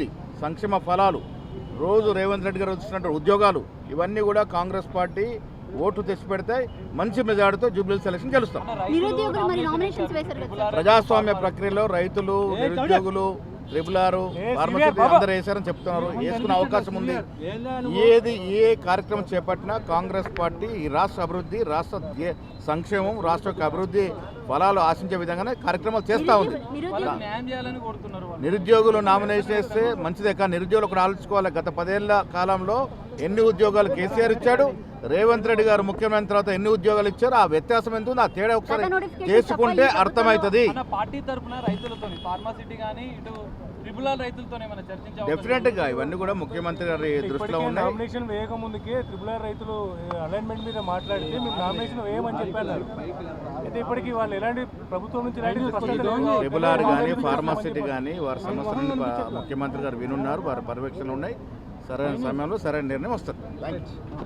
అభివృద్ధి సంక్షేమ ఫలాలు. రోజు రేవంత్ రెడ్డి గారు వచ్చినట్టు ఉద్యోగాలు ఇవన్నీ కూడా కాంగ్రెస్ పార్టీ ఓటు తెచ్చి పెడితే మంచి మెజార్టీతో జూబ్లీ సెలక్షన్ గెలుస్తాం. ప్రజాస్వామ్య ప్రక్రియలో రైతులు నిరుద్యోగులు ట్రిపుల్ ఆర్ ఫార్మసిటీ అందరూ వేశారని చెప్తున్నారు. వేసుకునే అవకాశం ఉంది. ఏది ఏ కార్యక్రమం చేపట్టినా కాంగ్రెస్ పార్టీ ఈ రాష్ట్ర అభివృద్ధి రాష్ట్ర సంక్షేమం రాష్ట్ర యొక్క అభివృద్ధి ఫలాలు ఆశించే విధంగానే కార్యక్రమాలు చేస్తూ ఉంది. నిరుద్యోగులు న్యాయం చేయాలని కోరుతున్నారు వాళ్ళు. నిరుద్యోగులు నామినేషన్ వేస్తే మంచిదే కానీ నిరుద్యోగులు కూడా ఆలోచించుకోవాలి. గత పదేళ్ళ కాలంలో ఎన్ని ఉద్యోగాలు కేసీఆర్ ఇచ్చాడు? రేవంత్ రెడ్డి గారు ముఖ్యమంత్రి తర్వాత ఎన్ని ఉద్యోగాలు ఇచ్చారు? ఆ వ్యత్యాసం ఎంత ఉంది ఆ తేడా ఒకసారి చేసుకుంటే అర్థమవుతుంది. పార్టీ తరఫున రైతులతో ఫార్మాసిటీ కానీ ఇటు డెఫినెట్గా ఇవన్నీ కూడా ముఖ్యమంత్రి గారి దృష్టిలో ఉన్నాయి. నామినేషన్ వేయక ముందుకే త్రిపుల్ ఆర్ రైతులు అలైన్మెంట్ మీద మాట్లాడితే నామినేషన్ వేయమని చెప్పారు. అయితే ఇప్పటికి వాళ్ళు ఎలాంటి ప్రభుత్వం నుంచి. ట్రిపుల్ ఆర్ కానీ ఫార్మాసిటీ కానీ వారి సమస్యలను ప- ముఖ్యమంత్రి గారు వినున్నారు వారి పర్యవేక్షణలు ఉన్నాయి. సరైన సమయంలో సరైన నిర్ణయం వస్తుంది. Thank you